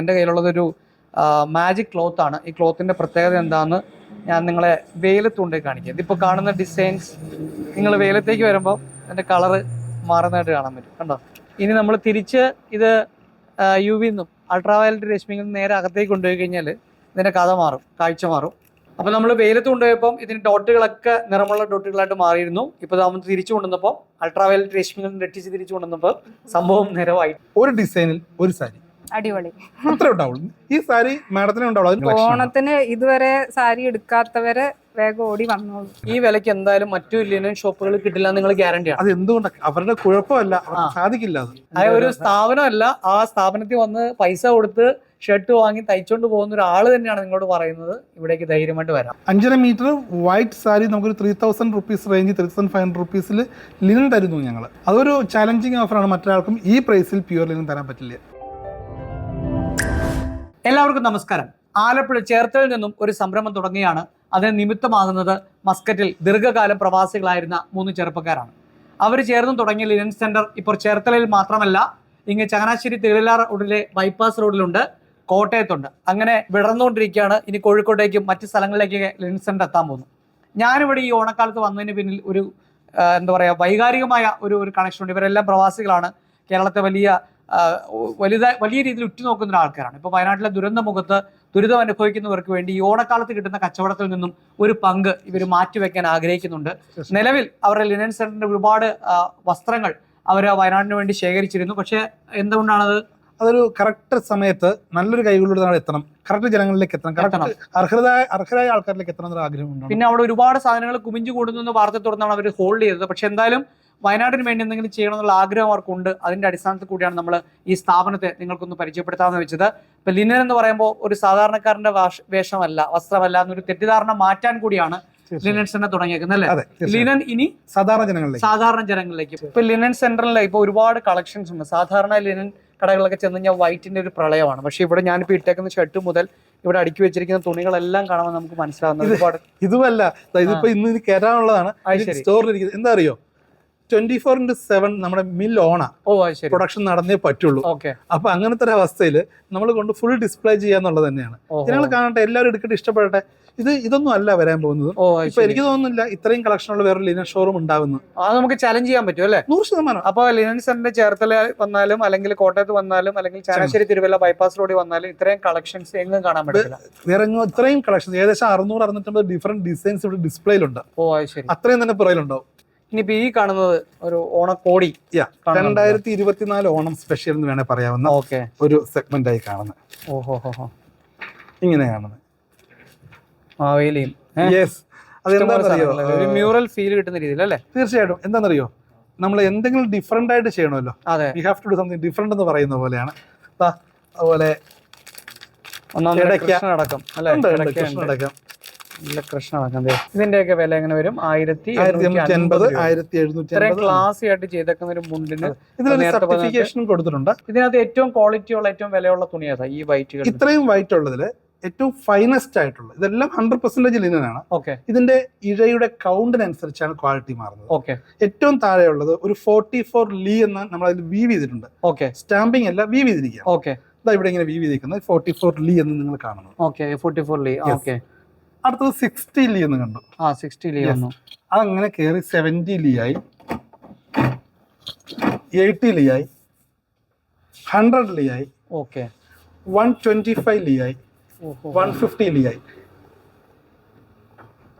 എന്റെ കയ്യിലുള്ളതൊരു magic cloth ആണ്. ഈ ക്ലോത്തിന്റെ പ്രത്യേകത എന്താണെന്ന് ഞാൻ നിങ്ങളെ വെയിലത്ത് കൊണ്ട് കാണിക്കാം. ഇതിപ്പോൾ കാണുന്ന ഡിസൈൻസ് നിങ്ങൾ വെയിലത്തേക്ക് വരുമ്പോൾ അതിന്റെ കളറ് മാറുന്നതായിട്ട് കാണാൻ പറ്റും. കണ്ടോ? ഇനി നമ്മൾ തിരിച്ച് ഇത് യു വി നിന്നും അൾട്രാവയലറ്റ് രശ്മിയിൽ നേരെ അകത്തേക്ക് കൊണ്ടുപോയി കഴിഞ്ഞാൽ ഇതിന്റെ കഥ മാറും കാഴ്ച മാറും. അപ്പോൾ നമ്മൾ വെയിലത്ത് കൊണ്ടുപോയപ്പോൾ ഇതിന് ഡോട്ടുകളൊക്കെ നിറമുള്ള ഡോട്ടുകളായിട്ട് മാറിയിരുന്നു. ഇപ്പോൾ നമ്മൾ തിരിച്ചു കൊണ്ടുവന്നപ്പോൾ അൾട്രാവയലറ്റ് നിന്ന് രക്ഷിച്ച് തിരിച്ചു കൊണ്ടുവന്നപ്പോൾ സംഭവം നിറവായി ഒരു ഡിസൈനിൽ ഒരു സാരി. അടിപൊളി. അത്രേ ഉണ്ടാവുള്ളൂ. ഈ സാരി മാഡത്തിനെ ഉണ്ടാവുള്ളൂ. അതിന് ഓണത്തിന് ഇതുവരെ സാരി എടുക്കാത്തവര് വേഗം ഓടി വന്നോളൂ. ഈ വിലക്ക് എന്തായാലും മറ്റു ലിനൻ ഷോപ്പുകൾ കിട്ടില്ല എന്ന് നിങ്ങൾ ഗ്യാരണ്ടിയാണ് അത് എന്തുകൊണ്ടാണ് അവരുടെ കുഴപ്പമല്ല. സാധിക്കില്ല അത്. അതായത് ഒരു സ്ഥാപനമല്ല. ആ സ്ഥാപനത്തിൽ വന്ന് പൈസ കൊടുത്ത് ഷർട്ട് വാങ്ങി തയ്ച്ചോണ്ട് പോകുന്ന ഒരാൾ തന്നെയാണ് നിങ്ങളോട് പറയുന്നത്. ഇവിടേക്ക് ധൈര്യമായിട്ട് വരാം. അഞ്ചര മീറ്റർ വൈറ്റ് സാരി നമുക്കൊരു three thousand rupees range three thousand five hundred റുപ്പീസിൽ linen തരുന്നു ഞങ്ങൾ അതൊരു ചാലഞ്ചിങ് ഓഫറാണ് മറ്റൊരാൾക്കും ഈ പ്രൈസിൽ പ്യുവർ ലിനൻ തരാൻ പറ്റില്ല. എല്ലാവർക്കും നമസ്കാരം. ആലപ്പുഴ ചേർത്തലിൽ നിന്നും ഒരു സംരംഭം തുടങ്ങിയാണ്. അതിന് നിമിത്തമാകുന്നത് മസ്കറ്റിൽ ദീർഘകാലം പ്രവാസികളായിരുന്ന മൂന്ന് ചെറുപ്പക്കാരാണ്. അവർ ചേർന്ന് തുടങ്ങിയ ലിനൻ സെന്റർ ഇപ്പോൾ ചേർത്തലയിൽ മാത്രമല്ല ഇങ്ങ് ചങ്ങനാശ്ശേരി തിരുവല്ലാർ റോഡിലെ ബൈപ്പാസ് റോഡിലുണ്ട് കോട്ടയത്തുണ്ട്. അങ്ങനെ വിടർന്നുകൊണ്ടിരിക്കുകയാണ്. ഇനി കോഴിക്കോട്ടേക്കും മറ്റ് സ്ഥലങ്ങളിലേക്ക് ലിനൻ സെന്റർ എത്താൻ പോകുന്നു. ഞാനിവിടെ ഈ ഓണക്കാലത്ത് വന്നതിന് പിന്നിൽ ഒരു എന്താ പറയുക വൈകാരികമായ ഒരു ഒരു കണക്ഷൻ ഉണ്ട്. ഇവരെല്ലാം പ്രവാസികളാണ്. കേരളത്തെ വലിയ വലുതായി വലിയ രീതിയിൽ ഉറ്റുനോക്കുന്ന ആൾക്കാരാണ് ഇപ്പോൾ വയനാട്ടിലെ ദുരന്ത മുഖത്ത് ദുരിതം അനുഭവിക്കുന്നവർക്ക് വേണ്ടി ഈ ഓണക്കാലത്ത് കിട്ടുന്ന കച്ചവടത്തിൽ നിന്നും ഒരു പങ്ക് ഇവർ മാറ്റിവെക്കാൻ ആഗ്രഹിക്കുന്നുണ്ട്. നിലവിൽ അവരുടെ ലിനൻ സെന്ററിന്റെ ഒരുപാട് വസ്ത്രങ്ങൾ അവർ വയനാടിന് വേണ്ടി ശേഖരിച്ചിരുന്നു. പക്ഷേ എന്തുകൊണ്ടാണത്? അതൊരു കറക്റ്റ് സമയത്ത് നല്ലൊരു കൈകളിലൂടെ നമ്മൾ എത്തണം. കറക്റ്റ് ജനങ്ങളിലേക്ക് എത്തണം. കറക്റ്റ് അർഹരായ അർഹരായ ആൾക്കാരിലേക്ക് എത്തണം എന്നൊരു ആഗ്രഹമുണ്ട് പിന്നെ അവിടെ ഒരുപാട് സാധനങ്ങൾ കുമിഞ്ഞു കൂടുന്നു വാർത്ത തുടർന്നാണ് അവർ ഹോൾഡ് ചെയ്തത്. പക്ഷെ എന്തായാലും വയനാടിന് വേണ്ടി എന്തെങ്കിലും ചെയ്യണം എന്നുള്ള ആഗ്രഹം അവർക്കുണ്ട്. അതിന്റെ അടിസ്ഥാനത്തിൽ കൂടിയാണ് നമ്മൾ ഈ സ്ഥാപനത്തെ നിങ്ങൾക്കൊന്ന് പരിചയപ്പെടുത്താമെന്ന് വെച്ചത്. ഇപ്പൊ ലിനൻ എന്ന് പറയുമ്പോൾ ഒരു സാധാരണക്കാരന്റെ വേഷമല്ല വസ്ത്രമല്ല എന്നൊരു തെറ്റിദ്ധാരണ മാറ്റാൻ കൂടിയാണ് ലിനൻ സെന്റർ തുടങ്ങിയേക്കുന്നത് അല്ലേ? ലിനൻ ഇനി സാധാരണ ജനങ്ങളിലേക്ക്. സാധാരണ ജനങ്ങളിലേക്ക്. ഇപ്പൊ ലിനൻ സെന്ററിൽ ഇപ്പൊ ഒരുപാട് കളക്ഷൻസ് ഉണ്ട്. സാധാരണ ലിനൻ കടകളിലൊക്കെ ചെന്ന് കഴിഞ്ഞാൽ വൈറ്റിന്റെ ഒരു പ്രളയമാണ്. പക്ഷെ ഇവിടെ ഞാനിപ്പോ ഇട്ടേക്കുന്ന ഷർട്ട് മുതൽ ഇവിടെ അടുക്കി വെച്ചിരിക്കുന്ന തുണികളെല്ലാം കാണാൻ നമുക്ക് മനസ്സിലാവുന്ന ഒരുപാട് ഇതുമല്ല. ഇതിപ്പോ ഇന്ന് കയറാനുള്ളതാണ്. സ്റ്റോറിലിരിക്കുന്നത് എന്താ അറിയോ? ട്വന്റി ഫോർ ഇന്റു സെവൻ നമ്മുടെ മിൽ ഓണാ ഓ ശരി. പ്രൊഡക്ഷൻ നടന്നേ പറ്റുള്ളൂ. ഓക്കെ. അപ്പൊ അങ്ങനത്തെ ഒരു അവസ്ഥയിൽ നമ്മൾ കൊണ്ട് ഫുൾ ഡിസ്പ്ലേ ചെയ്യാന്നുള്ളത് തന്നെയാണ്. ജനങ്ങൾ കാണട്ടെ എല്ലാവരും എടുക്കട്ടെ ഇഷ്ടപ്പെടട്ടെ. ഇത് ഇതൊന്നും അല്ല വരാൻ പോകുന്നത്. ഓ ഇപ്പൊ എനിക്ക് തോന്നുന്നില്ല ഇത്രയും കളക്ഷൻ ഉള്ള വേറെ ലിനൻ ഷോറൂം ഉണ്ടാവുന്നു. അത് നമുക്ക് ചലഞ്ച് ചെയ്യാൻ പറ്റും അല്ലേ? നൂറ് ശതമാനം. അപ്പൊ ലിനൻ സെന്ററിന്റെ ചേർത്തല വന്നാലും അല്ലെങ്കിൽ കോട്ടയത്ത് വന്നാലും അല്ലെങ്കിൽ ചങ്ങനാശ്ശേരി തിരുവല്ല ബൈപ്പാസ് റോഡിൽ വന്നാലും ഇത്രയും കളക്ഷൻസ് എങ്ങും കാണാൻ പറ്റില്ല വേറെ ഇത്രയും കളക്ഷൻ ഏകദേശം അറുന്നൂറ് അറുന്നൂറ്റമ്പത് ഡിഫറെന്റ് ഡിസൈൻസ് ഇവിടെ ഡിസ്പ്ലേയിലുണ്ട് ഓ ശരി. അത്രയും തന്നെ പുറയിലുണ്ടാവും ഇനിയിപ്പോ ഈ കാണുന്നത് ഒരു ഓണക്കോടി. രണ്ടായിരത്തി ഇരുപത്തിനാല് ഓണം സ്പെഷ്യൽ എന്ന് വേണേ പറയാവുന്ന ഓക്കെ ഒരു സെഗ്മെന്റ് ആയി കാണുന്നത്. ഓഹോ ഹോ ഇങ്ങനെ കാണുന്നത്. മാവേലിയും യെസ് ഒരു മ്യൂറൽ ഫീൽ കിട്ടുന്ന രീതിയിൽ അല്ലേ തീർച്ചയായിട്ടും. എന്താണെന്നറിയോ നമ്മൾ എന്തെങ്കിലും ഡിഫറെന്റ് ആയിട്ട് ചെയ്യണമല്ലോ. We have to do something different എന്ന് പറയുന്ന പോലെയാണ്. അതുപോലെ ഒന്നാം അല്ലേ? ഉണ്ട്, കൃഷ്ണടക്കം ഇതിന്റെയൊക്കെ വില എങ്ങനെ വരും? ആയിരത്തി ആയിരത്തി എഴുന്നൂറ്റി ക്ലാസി ആയിട്ട് ചെയ്തേക്കുന്ന ഒരു മുണ്ടിന് സർട്ടിഫിക്കേഷനും കൊടുത്തിട്ടുണ്ട്. ഇതിനകത്ത് ഏറ്റവും ക്വാളിറ്റി ഉള്ള ഏറ്റവും വിലയുള്ള തുണിയാ ഈ വൈറ്റ് ഇത്രയും വൈറ്റ് ഉള്ളതിൽ ഏറ്റവും ഫൈനസ്റ്റ് ആയിട്ടുള്ള ഇതെല്ലാം ഹൺഡ്രഡ് പെർസെന്റേജ് ലിനനാണ് ഓക്കെ ഇതിന്റെ ഇഴയുടെ കൗണ്ടിനനുസരിച്ചാണ് ക്വാളിറ്റി മാറുന്നത്. ഓക്കെ ഏറ്റവും താഴെയുള്ളത് ഒരു ഫോർട്ടി ഫോർ ലീ എന്ന് നമ്മൾ അതിൽ വീവ് ചെയ്തിട്ടുണ്ട്. ഓക്കെ സ്റ്റാമ്പിംഗ് അല്ല വീവ് ചെയ്തിരിക്കുക ഓക്കെ ഇതാ ഇവിടെ ഇങ്ങനെ വീവ് ചെയ്തിരിക്കുന്നത് ഫോർട്ടി ഫോർ ലീ എന്ന് നിങ്ങൾ കാണുന്നു. Okay forty four lea. Okay അടുത്തത് സിക്സ്റ്റി ലീ എന്ന് കണ്ടു. ആ സിക്സ്റ്റി ലീ. വന്നു. അതങ്ങനെ കയറി സെവന്റി ലീ ആയി. എയ്റ്റി ലീ ആയി. ഹൺഡ്രഡ് ലീ ആയി. Okay one twenty five lea ആയി വൺ ഫിഫ്റ്റി ലീ ആയി.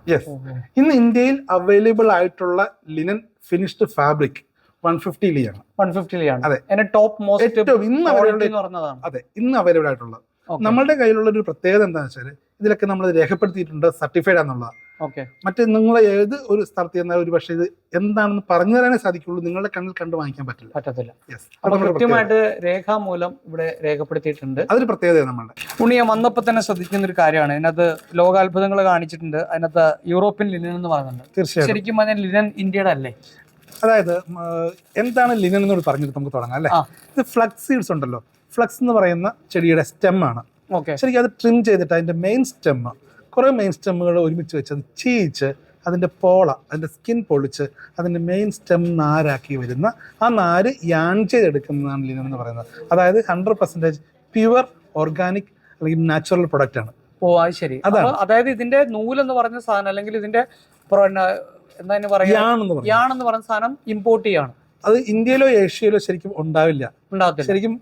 യെസ് ഇന്ന് ഇന്ത്യയിൽ അവൈലബിൾ ആയിട്ടുള്ള linen finished fabric one fifty lea ആണ്. വൺ ഫിഫ്റ്റി ലീ ആണ്. അതെ. ടോപ്പ് മോസ്റ്റ് ഏറ്റവും ഇന്ന് അവൈലബിൾ അതെ ഇന്ന് അവൈലബിൾ ആയിട്ടുള്ളത്. നമ്മളുടെ കയ്യിലുള്ള ഒരു പ്രത്യേകത എന്താണെന്ന് വെച്ചാൽ ഇതിലൊക്കെ നമ്മൾ രേഖപ്പെടുത്തിയിട്ടുണ്ട് സർട്ടിഫൈഡ് ആണെന്നുള്ള. ഓക്കെ മറ്റേ നിങ്ങൾ ഏത് ഒരു സ്ഥലത്ത് ചെന്നാൽ ഒരു പക്ഷേ ഇത് എന്താണെന്ന് പറഞ്ഞു തരാനേ സാധിക്കുള്ളൂ നിങ്ങളുടെ കണ്ണിൽ കണ്ട് വാങ്ങിക്കാൻ പറ്റില്ല. പറ്റത്തില്ല. കൃത്യമായിട്ട് രേഖാമൂലം ഇവിടെ രേഖപ്പെടുത്തിയിട്ടുണ്ട്. അതൊരു പ്രത്യേകത നമ്മളുടെ. ഉണ്ണി ഞാൻ വന്നപ്പോ തന്നെ ശ്രദ്ധിക്കുന്ന ഒരു കാര്യമാണ്. അതിനകത്ത് ലോകാത്ഭുതങ്ങൾ കാണിച്ചിട്ടുണ്ട്. അതിനകത്ത് യൂറോപ്യൻ ലിനൻ എന്ന് പറയുന്നുണ്ട്. തീർച്ചയായും ശരിക്കും പറഞ്ഞാൽ ലിനൻ ഇന്ത്യയുടെ അല്ലേ? അതായത് എന്താണ് ലിനൻ എന്നോട് പറഞ്ഞിട്ട് നമുക്ക് തുടങ്ങാം അല്ലേ? ഇത് ഫ്ലക്സ് സീഡ്സ് ഉണ്ടല്ലോ. ഫ്ലക്സ് എന്ന് പറയുന്ന ചെടിയുടെ സ്റ്റെം ആണ്. ഓക്കെ ശരിക്കും അത് ട്രിം ചെയ്തിട്ട് അതിന്റെ മെയിൻ സ്റ്റെം കുറേ മെയിൻ സ്റ്റെമ്മുകൾ ഒരുമിച്ച് വെച്ച് അത് ചീയിച്ച് അതിന്റെ പോള അതിന്റെ സ്കിൻ പൊളിച്ച് അതിന്റെ മെയിൻ സ്റ്റെം നാരാക്കി വരുന്ന ആ നാര് യാൺ ചെയ്തെടുക്കുന്നതാണ് ലിനൻ എന്ന് പറയുന്നത്. അതായത് ഹൺഡ്രഡ് പെർസെന്റേജ് പ്യുവർ ഓർഗാനിക് അല്ലെങ്കിൽ നാച്ചുറൽ പ്രൊഡക്റ്റ് ആണ്. ഓ അത് ശരി. അതാണ്. അതായത് ഇതിന്റെ നൂലെന്ന് പറഞ്ഞ സാധനം അല്ലെങ്കിൽ ഇതിന്റെ യാണെന്ന് പറഞ്ഞ സാധനം ഇമ്പോർട്ട് ചെയ്യാണ്. അത് ഇന്ത്യയിലോ ഏഷ്യയിലോ ശരിക്കും ഉണ്ടാവില്ല. ശരിക്കും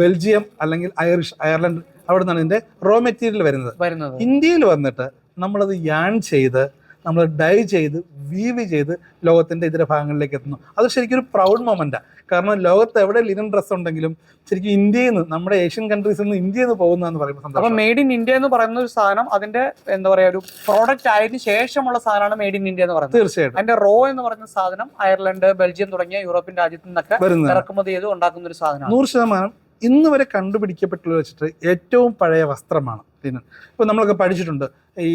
ബെൽജിയം അല്ലെങ്കിൽ ഐറിഷ് അയർലൻഡ് അവിടെ നിന്നാണ് ഇതിന്റെ റോ മെറ്റീരിയൽ വരുന്നത്. വരുന്നത്. ഇന്ത്യയിൽ വന്നിട്ട് നമ്മളത് യാൺ ചെയ്ത് നമ്മൾ ഡൈ ചെയ്ത് വീവ് ചെയ്ത് ലോകത്തിന്റെ ഇതര ഭാഗങ്ങളിലേക്ക് എത്തുന്നു. അത് ശരിക്കും ഒരു പ്രൗഡ് മൊമെന്റാണ് കാരണം ലോകത്ത് എവിടെ ലിനൻ ഡ്രസ് ഉണ്ടെങ്കിലും ശരിക്കും ഇന്ത്യയിൽ നിന്ന് നമ്മുടെ ഏഷ്യൻ കൺട്രീസിൽ നിന്ന് ഇന്ത്യയിൽ നിന്ന് പോകുന്നതെന്ന് പറയുമ്പോൾ അപ്പൊ മെയ്ഡ് ഇൻ ഇന്ത്യ എന്ന് പറയുന്ന ഒരു സാധനം അതിന്റെ എന്താ പറയാ ഒരു പ്രോഡക്റ്റ് ആയതിനു ശേഷമുള്ള സാധനമാണ് മെയ്ഡ് ഇൻ ഇന്ത്യ എന്ന് പറയുന്നത്. തീർച്ചയായിട്ടും. അതിന്റെ റോ എന്ന് പറയുന്ന സാധനം അയർലൻഡ് ബെൽജിയം തുടങ്ങിയ യൂറോപ്യൻ രാജ്യത്തു നിന്നൊക്കെ ഇറക്കുമതി ചെയ്ത് ഉണ്ടാക്കുന്ന ഒരു സാധനം നൂറ് ശതമാനം ഇന്ന് വരെ കണ്ടുപിടിക്കപ്പെട്ടുള്ള വെച്ചിട്ട് ഏറ്റവും പഴയ വസ്ത്രമാണ് ലിനൻ. ഇപ്പൊ നമ്മളൊക്കെ പഠിച്ചിട്ടുണ്ട്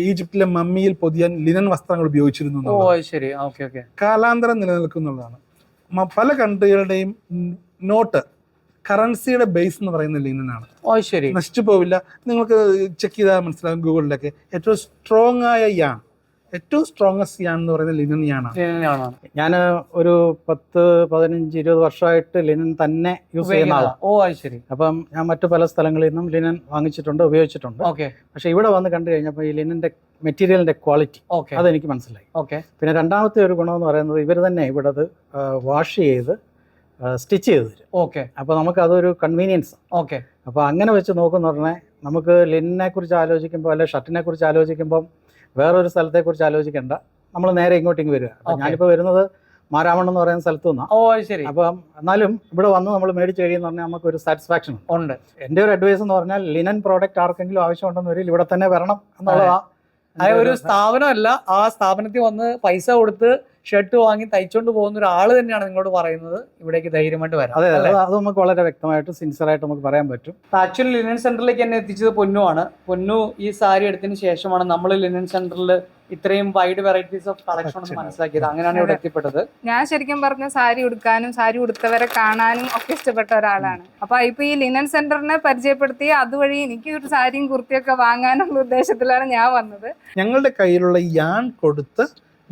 ഈജിപ്തിലെ മമ്മിയിൽ പൊതിയാൻ ലിനൻ വസ്ത്രങ്ങൾ ഉപയോഗിച്ചിരുന്നു എന്നുള്ളത്. അത് ശരി. Okay okay. കാലാന്തരം നിലനിൽക്കുന്നുള്ളതാണ്. പല കൺട്രികളുടെയും നോട്ട് കറൻസിയുടെ ബേസ് എന്ന് പറയുന്ന ലിനനാണ്. ഓ ശരി. നശിച്ചു പോവില്ല. നിങ്ങൾക്ക് ചെക്ക് ചെയ്താൽ മനസ്സിലാകും ഗൂഗിളിലൊക്കെ. ഏറ്റവും സ്ട്രോങ് ആയ യാൺ ഏറ്റവും സ്ട്രോങ്സ്റ്റ് ഞാൻ എന്ന് പറയുന്നത് ലിനൻ ഞാനാണ് ഞാൻ ഒരു പത്ത് പതിനഞ്ച് ഇരുപത് വർഷമായിട്ട് ലിനൻ തന്നെ യൂസ് ചെയ്യുന്ന ആളാണ് ഓ അത് ശരി. അപ്പം ഞാൻ മറ്റു പല സ്ഥലങ്ങളിൽ നിന്നും ലിനൻ വാങ്ങിച്ചിട്ടുണ്ട് ഉപയോഗിച്ചിട്ടുണ്ട്. ഓക്കെ. പക്ഷെ ഇവിടെ വന്ന് കണ്ടു കഴിഞ്ഞപ്പോൾ ഈ ലിനന്റെ മെറ്റീരിയലിന്റെ ക്വാളിറ്റി ഓക്കെ. അതെനിക്ക് മനസ്സിലായി. ഓക്കെ. പിന്നെ രണ്ടാമത്തെ ഒരു ഗുണം എന്ന് പറയുന്നത് ഇവർ തന്നെ ഇവിടെ അത് വാഷ് ചെയ്ത് സ്റ്റിച്ച് ചെയ്ത് തരും. ഓക്കെ. അപ്പോൾ നമുക്ക് അതൊരു കൺവീനിയൻസ് ഓക്കെ. അപ്പോൾ അങ്ങനെ വെച്ച് നോക്കുന്ന പറഞ്ഞാൽ നമുക്ക് ലിനിനെ കുറിച്ച് ആലോചിക്കുമ്പോൾ അല്ലെ ഷർട്ടിനെ കുറിച്ച് ആലോചിക്കുമ്പോൾ വേറൊരു സ്ഥലത്തെക്കുറിച്ച് ആലോചിക്കേണ്ട. നമ്മൾ നേരെ ഇങ്ങോട്ടേക്ക് വരിക. ഞാനിപ്പോൾ വരുന്നത് മാരാമണ്ണം എന്ന് പറയുന്ന സ്ഥലത്തു നിന്നാണ് ഓ ശരി. അപ്പം എന്നാലും ഇവിടെ വന്ന് നമ്മൾ മേടിച്ച് കഴിയുന്ന പറഞ്ഞാൽ നമുക്ക് ഒരു സാറ്റിസ്ഫാക്ഷൻ ഉണ്ട്. എന്റെ ഒരു അഡ്വൈസ് എന്ന് പറഞ്ഞാൽ ലിനൻ പ്രോഡക്റ്റ് ആർക്കെങ്കിലും ആവശ്യമുണ്ടെന്ന് വരില്ല ഇവിടെ തന്നെ വരണം എന്നുള്ളതാ അത്. ഒരു സ്ഥാപനമല്ല ആ സ്ഥാപനത്തിൽ വന്ന് പൈസ കൊടുത്ത് ഷർട്ട് വാങ്ങി തയ്ച്ചോണ്ട് പോകുന്ന ഒരാൾ തന്നെയാണ് നിങ്ങളോട് പറയുന്നത്. ഇവിടേക്ക് ധൈര്യമായിട്ട് വരാം. അതെ അതെ. അത് അത് നമുക്ക് വളരെ വ്യക്തമായിട്ട് സിൻസിയറായിട്ട് നമുക്ക് പറയാൻ പറ്റും. ആക്ച്വലി ലിനൻ സെന്ററിലേക്ക് എന്നെ എത്തിച്ചത് പൊന്നു ആണ്. പൊന്നു ഈ സാരി എടുത്തതിന് ശേഷമാണ് നമ്മൾ ലിനൻ സെന്ററിൽ ഇത്രയും വൈഡ് വെറൈറ്റീസ് ഓഫ് കളക്ഷൻ മനസ്സിലാക്കിയത്. അങ്ങനെയാണ് ഇവിടെ എത്തിപ്പെട്ടത്. ഞാൻ ശരിക്കും പറഞ്ഞ സാരി ഉടുക്കാനും സാരി ഉടുത്തവരെ കാണാനും ഒക്കെ ഇഷ്ടപ്പെട്ട ഒരാളാണ്. അപ്പൊ ഇപ്പൊ ഈ ലിനൻ സെന്ററിനെ പരിചയപ്പെടുത്തി അതുവഴി എനിക്ക് ഒരു സാരിയും കുർത്തിയൊക്കെ വാങ്ങാനുള്ള ഉദ്ദേശത്തിലാണ് ഞാൻ വന്നത്. ഞങ്ങളുടെ കയ്യിലുള്ള യാൺ കൊടുത്ത്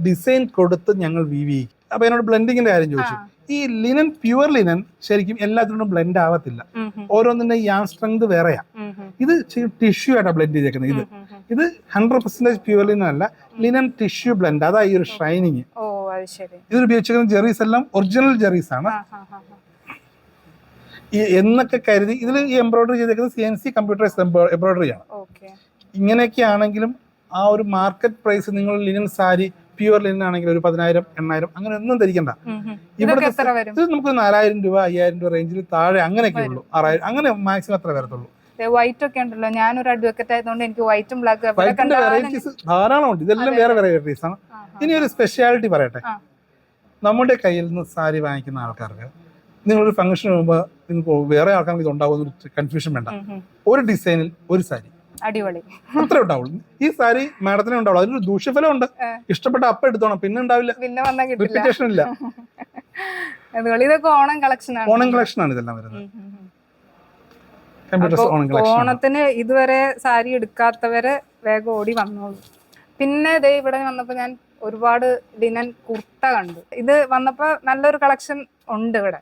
ഡിസൈൻ കൊടുത്ത് ഞങ്ങൾ വിവി ചെയ്യും അപ്പൊ എന്നോട് ബ്ലെൻഡിങ്ങിന്റെ കാര്യം ചോദിച്ചു. ഈ ലിനൻ പ്യുവർ ലിനൻ ശരിക്കും എല്ലാത്തിനോടും ബ്ലെൻഡ് ആവത്തില്ല. ഓരോന്നിന്റെ യാൺ സ്ട്രെങ്ത് വേറെയാ. ഇത് ടിഷ്യൂ ആയിട്ടാണ് ബ്ലെൻഡ് ചെയ്തേക്കുന്നത്. ഇത്. ഇത് ഹൺഡ്രഡ് പെർസെന്റേജ് പ്യുവർ ലിനൻ അല്ല ലിനൻ ടിഷ്യൂ ബ്ലെൻഡ് അതാ ഈ ഒരു ഷൈനിങ് ഇതിൽ ഉപയോഗിച്ചിരിക്കുന്ന ജെറീസ് എല്ലാം ഒറിജിനൽ ജെറീസ് ആണ്. എന്നൊക്കെ കരുതി ഇതിൽ ഈ എംബ്രോയിഡറി ചെയ്തേക്കുന്നത് C N C computerise embroidery ആണ്. ഇങ്ങനെയൊക്കെ ആണെങ്കിലും ആ ഒരു മാർക്കറ്റ് പ്രൈസ് നിങ്ങൾ ലിനൻ സാരി പ്യുവർ ലിനൻ ആണെങ്കിൽ ഒരു പതിനായിരം എണ്ണായിരം അങ്ങനെ ഒന്നും ധരിക്കണ്ട. ഇത് നമുക്ക് നാലായിരം രൂപ അയ്യായിരം രൂപ റേഞ്ചിൽ താഴെ അങ്ങനെയൊക്കെ ഉള്ളൂ. ആറായിരം അങ്ങനെ മാക്സിമം അത്ര വരത്തുള്ളൂ. വൈറ്റ് ഒക്കെ ഉണ്ടല്ലോ ഞാനൊരു അഡ്വക്കറ്റ് ആയതുകൊണ്ട് എനിക്ക് വൈറ്റും ബ്ലാക്ക് വെറൈറ്റീസ് ധാരാളം ഉണ്ട്. ഇതെല്ലാം വേറെ വെറൈറ്റീസ് ആണ്. ഇനി ഒരു സ്പെഷ്യാലിറ്റി പറയട്ടെ. നമ്മുടെ കയ്യിൽ നിന്ന് സാരി വാങ്ങിക്കുന്ന ആൾക്കാർക്ക് നിങ്ങളൊരു ഫംഗ്ഷന് മുമ്പ് നിങ്ങൾക്ക് വേറെ ആൾക്കാർക്ക് ഇത് ഉണ്ടാവുന്ന ഒരു കൺഫ്യൂഷൻ വേണ്ട. ഒരു ഡിസൈനിൽ ഒരു സാരി. അടിപൊളി. അത്രേ ഉണ്ടാവുള്ളൂ. ഈ സാരി മാഡത്തിനെ ഉണ്ടാവുള്ളൂ. അതിനൊരു ദൂഷ്യഫലം ഉണ്ട് ഇഷ്ടപ്പെട്ട അപ്പം എടുത്തോണം. പിന്നെ ഉണ്ടാവില്ല. പിന്നെ വന്നാ കിട്ടില്ല. ഇല്ല. അതുപോലെ ഇതൊക്കെ ഓണം കളക്ഷൻ ആണ്. ഓണം കളക്ഷൻ ആണ് ഇതെല്ലാം വരുന്നത്. ഓണത്തിന് ഇതുവരെ സാരി എടുക്കാത്തവര് വേഗം ഓടി വന്നോളൂ. പിന്നെ ദേ ഇവിടെ വന്നപ്പോ ഞാൻ ഒരുപാട് ലിനൻ കുർത്ത കണ്ടു. ഇത് വന്നപ്പോ നല്ലൊരു കളക്ഷൻ ഉണ്ട് ഇവിടെ.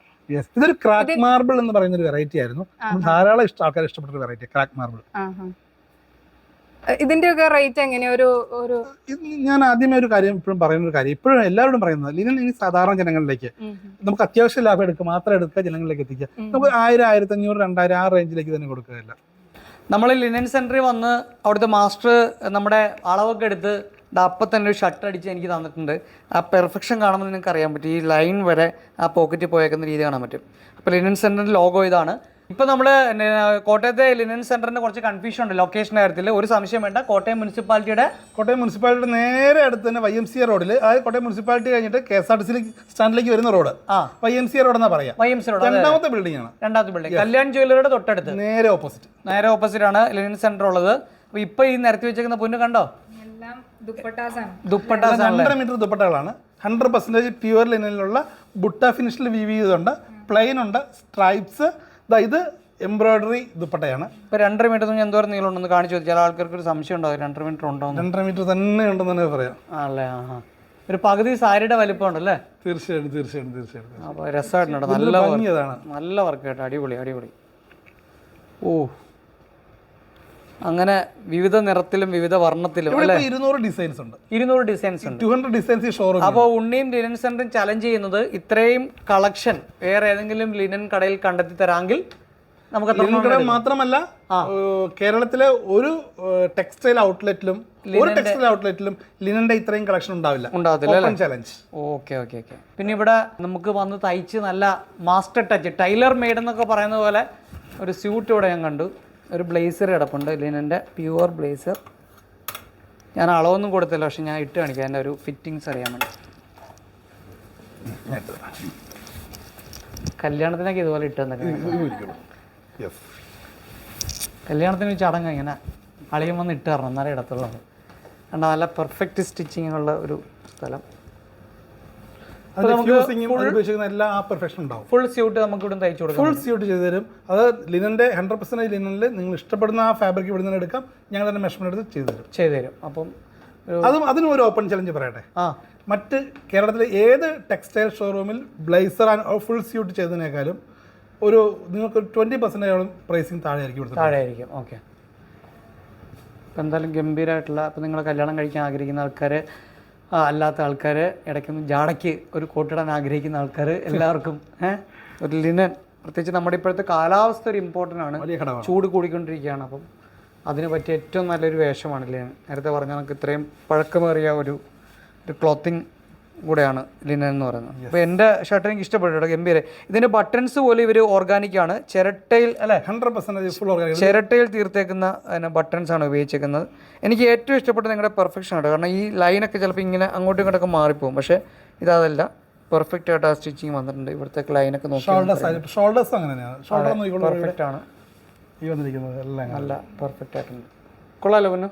ഇതൊരു ക്രാക്ക് മാർബിൾ എന്ന് പറയുന്ന ഒരു വെറൈറ്റി ആയിരുന്നു. ധാരാളം ഇഷ്ടം ആൾക്കാർ ഇഷ്ടപ്പെട്ട ഒരു വെറൈറ്റി ക്രാക്ക് മാർബിൾ ആഹാ. ഇതിന്റെ ഒക്കെ റേറ്റ് എങ്ങനെയാ ഒരു ഒരു ഞാൻ ആദ്യമേ ഒരു കാര്യം ഇപ്പോഴും പറയുന്ന ഒരു കാര്യം. ഇപ്പോഴും എല്ലാവരോടും പറയുന്നത് ലിനൻ ഇനി സാധാരണ ജനങ്ങളിലേക്ക് നമുക്ക് അത്യാവശ്യം ലാഭം എടുക്കുക മാത്രം എടുക്കുക ജനങ്ങളിലേക്ക് എത്തിക്കുക. നമുക്ക് ആയിരം ആയിരത്തി അഞ്ഞൂറ് രണ്ടായിരം ആ റേഞ്ചിലേക്ക് തന്നെ കൊടുക്കുകയല്ല. നമ്മൾ ലിനൻ സെന്ററിൽ വന്ന് അവിടുത്തെ മാസ്റ്റർ നമ്മുടെ അളവൊക്കെ എടുത്ത് അപ്പൊ അപ്പം തന്നെ ഒരു ഷർട്ട് അടിച്ച് എനിക്ക് തന്നിട്ടുണ്ട്. ആ പെർഫെക്ഷൻ കാണുമ്പോൾ നിങ്ങൾക്ക് അറിയാൻ പറ്റും. ഈ ലൈൻ വരെ ആ പോക്കറ്റിൽ പോയേക്കുന്ന രീതി കാണാൻ പറ്റും. അപ്പോൾ ലിനൻ സെന്ററിന്റെ ലോഗോ ഇതാണ്. ഇപ്പോൾ നമ്മൾ കോട്ടയത്തെ ലിനൻ സെന്ററിന് കുറച്ച് കൺഫ്യൂഷൻ ഉണ്ട് ലൊക്കേഷൻ കാര്യത്തിൽ ഒരു സംശയം വേണ്ട കോട്ടയം മുനിസിപ്പാലിറ്റിയുടെ കോട്ടയം മുനിസിപ്പാലിറ്റിയുടെ നേരെ അടുത്ത് തന്നെ വൈ എം സി റോഡിൽ അതായത് കോട്ടയം മുനിസിപ്പാലിറ്റി കഴിഞ്ഞിട്ട് K S R T C സ്റ്റാൻഡിലേക്ക് വരുന്ന റോഡ്. ആ. വൈ എം സി റോഡ് എന്നാ പറയാ. വൈ എം സി റോഡ് രണ്ടാമത്തെ ബിൽഡിംഗ് ആണ്. രണ്ടാമത്തെ ബിൽഡിംഗ് കല്യാൺ ജ്വല്ലറിയുടെ തൊട്ടടുത്ത്. നേരെ ഓപ്പോസിറ്റ് നേരെ ഓപ്പോസിറ്റ് ആണ് ലിനൻ സെന്റർ ഉള്ളത്. അപ്പോൾ ഇപ്പോൾ ഈ നിരത്തി വെച്ചേക്കുന്ന പൊന്ന് കണ്ടോ? എല്ലാം ദുപ്പട്ടാസാണ്. ദുപ്പട്ടാസ് ആണല്ലേ മീറ്റർ ദുപ്പട്ടകളാണ്. ഹൺഡ്രഡ് പെർസെന്റേജ് പ്യുവർ ലിനിലുള്ള ബുട്ട ഫിനിഷിൽ വീവ് ചെയ്തുണ്ട്. പ്ലെയിൻ ഉണ്ട് സ്ട്രൈപ്സ് ഇത് എംബ്രോയിഡറി ദുപ്പട്ടയാണ്. ഇപ്പോൾ രണ്ടര മീറ്റർ നിന്ന് എന്തോരം നീളം ഉണ്ടെന്ന് കാണിച്ചു ചില ആൾക്കാർക്ക് ഒരു സംശയം ഉണ്ടാവും. രണ്ടര മീറ്റർ ഉണ്ടോ രണ്ടര മീറ്റർ തന്നെ ഉണ്ടെന്ന് തന്നെ പറയാം. ആണല്ലേ? ആ. ഒരു പകുതി സാരിയുടെ വലിപ്പം ഉണ്ടല്ലേ തീർച്ചയായിട്ടും തീർച്ചയായിട്ടും തീർച്ചയായിട്ടും അപ്പോൾ രസമായിട്ടുണ്ട്. നല്ല നല്ല വർക്ക് കേട്ടോ. അടിപൊളി അടിപൊളി. ഓ. അങ്ങനെ വിവിധ നിറത്തിലും വിവിധ വർണത്തിലും ഇരുന്നൂറ് ഡിസൈൻസ് ഉണ്ട്. ഇരുന്നൂറ് ഡിസൈൻസ് ഉണ്ട്. ടു ഹൺഡ്രഡ് ഡിസൈൻസ് ഷോറൂം അപ്പോൾ ഉണ്ണിയും ലിനൻ സെന്ററും ചലഞ്ച് ചെയ്യുന്നത് ഇത്രയും കളക്ഷൻ വേറെ ഏതെങ്കിലും ലിനൻ കടയിൽ കണ്ടെത്തി തരാമെങ്കിൽ നമുക്ക് ലിനൻ കട മാത്രമല്ല കേരളത്തിലെ ഒരു ടെക്സ്റ്റൈൽ ഔട്ട്ലെറ്റിലും ഒരു ടെക്സ്റ്റൈൽ ഔട്ട്ലെറ്റിലും ലിനന്റെ ഇത്രയും കളക്ഷൻ ഉണ്ടാവില്ല. ഉണ്ടാവത്തില്ല ചലഞ്ച് ഓക്കെ ഓക്കെ ഓക്കെ. പിന്നെ ഇവിടെ നമുക്ക് വന്ന് തയ്ച്ച് നല്ല മാസ്റ്റർ ടച്ച് ടൈലർ മെയ്ഡ് എന്നൊക്കെ പറയുന്ന പോലെ ഒരു സ്യൂട്ട് ഇവിടെ ഞാൻ കണ്ടു. ഒരു ബ്ലേസർ കിടപ്പുണ്ട് ലിനന്റെ പ്യുവർ ബ്ലേസർ. ഞാൻ അളവൊന്നും കൊടുത്തില്ല പക്ഷെ ഞാൻ ഇട്ട് കാണിക്കാം. എന്റെ ഒരു ഫിറ്റിങ്സ് അറിയാൻ വേണ്ടി. കല്യാണത്തിനൊക്കെ ഇതുപോലെ ഇട്ട് തന്നെ കല്യാണത്തിന് ചടങ്ങ് ഇങ്ങനെ അളിയും വന്ന് ഇട്ട് തരണം എന്നാലേ ഇടത്തുള്ളത് കണ്ട നല്ല പെർഫെക്റ്റ് സ്റ്റിച്ചിങ്ങുള്ള ഒരു സ്ഥലം അത് ഫ്യൂസിങ്ങും അത് ഉപയോഗിക്കുന്ന എല്ലാം ആ പെർഫെക്ഷൻ ഉണ്ടാവും. ഫുൾ സ്യൂട്ട് നമുക്ക് ഇവിടെ തയ്ച്ചു കൊടുക്കാം ഫുൾ സ്യൂട്ട് ചെയ്തു തരും. അത് ലിനന്റെ ഹൺഡ്രഡ് പെർസെന്റേജ് ലിനനിൽ നിങ്ങൾ ഇഷ്ടപ്പെടുന്ന ആ ഫാബ്രിക് ഇവിടെ നിന്ന് എടുക്കാം. ഞങ്ങൾ തന്നെ മെഷർമെന്റ് എടുത്ത് ചെയ്തു തരും. ചെയ്തു തരും. അപ്പം അതും അതിനും ഒരു ഓപ്പൺ ചലഞ്ച് പറയട്ടെ. ആ. മറ്റ് കേരളത്തിലെ ഏത് ടെക്സ്റ്റൈൽ ഷോറൂമിൽ ബ്ലേസർ ആൻഡ് ഫുൾ സ്യൂട്ട് ചെയ്തതിനേക്കാളും ഒരു നിങ്ങൾക്ക് ട്വന്റി പെർസെന്റേജോളം പ്രൈസിങ് താഴെ ആയിരിക്കും ഇവിടുത്തെ താഴെ ആയിരിക്കും ഓക്കെ അപ്പം എന്തായാലും ഗംഭീരമായിട്ടുള്ള അപ്പം നിങ്ങൾ കല്യാണം കഴിക്കാൻ ആഗ്രഹിക്കുന്ന ആൾക്കാർ അല്ലാത്ത ആൾക്കാർ ഇടയ്ക്കൊന്ന് ജാടയ്ക്ക് ഒരു കോട്ടിടാൻ ആഗ്രഹിക്കുന്ന ആൾക്കാർ എല്ലാവർക്കും ഒരു ലിനൻ. പ്രത്യേകിച്ച് നമ്മുടെ ഇപ്പോഴത്തെ കാലാവസ്ഥ ഒരു ഇമ്പോർട്ടന്റ് ആണ്. ചൂട് കൂടിക്കൊണ്ടിരിക്കുകയാണ്. അപ്പം അതിന് പറ്റിയ ഏറ്റവും നല്ലൊരു വേഷമാണ് ലിനൻ. നേരത്തെ പറഞ്ഞ നമുക്ക് ഇത്രയും പഴക്കമേറിയ ഒരു ഒരു ക്ലോത്തിങ് കൂടെയാണ് ലിനൻ എന്ന് പറയുന്നത്. അപ്പോൾ എന്റെ ഷർട്ട് എനിക്ക് ഇഷ്ടപ്പെട്ടു കേട്ടോ ഗംഭീര. ഇതിന്റെ ബട്ടൺസ് പോലും ഇവർ ഓർഗാനിക് ആണ്. ചിരട്ടയിൽ അല്ലേ? ഹൺഡ്രഡ് പെർസെന്റേജ് ഫുൾ ഓർഗാനിക് ചിരട്ടയിൽ തീർത്തേക്കുന്ന ബട്ടൺസ് ആണ് ഉപയോഗിച്ചേക്കുന്നത്. എനിക്ക് ഏറ്റവും ഇഷ്ടപ്പെട്ടത് നിങ്ങളുടെ പെർഫെക്ഷൻ ആണ് കാരണം ഈ ലൈനൊക്കെ ചിലപ്പോൾ ഇങ്ങനെ അങ്ങോട്ടും ഇങ്ങോട്ടൊക്കെ മാറിപ്പോകും പക്ഷേ ഇതല്ല പെർഫെക്റ്റ് ആയിട്ട് ആ സ്റ്റിച്ചിങ് വന്നിട്ടുണ്ട്. ഇവിടുത്തെ ലൈനൊക്കെ നോക്കി ഷോൾഡേഴ്സ് അങ്ങനെ തന്നെയാണ് പെർഫെക്റ്റ് ആണ്. ഈ വന്നിരിക്കുന്നത് എല്ലാം. നല്ല പെർഫെക്റ്റ് ആയിട്ടുണ്ട്. കൊള്ളാലോ പൊന്നു?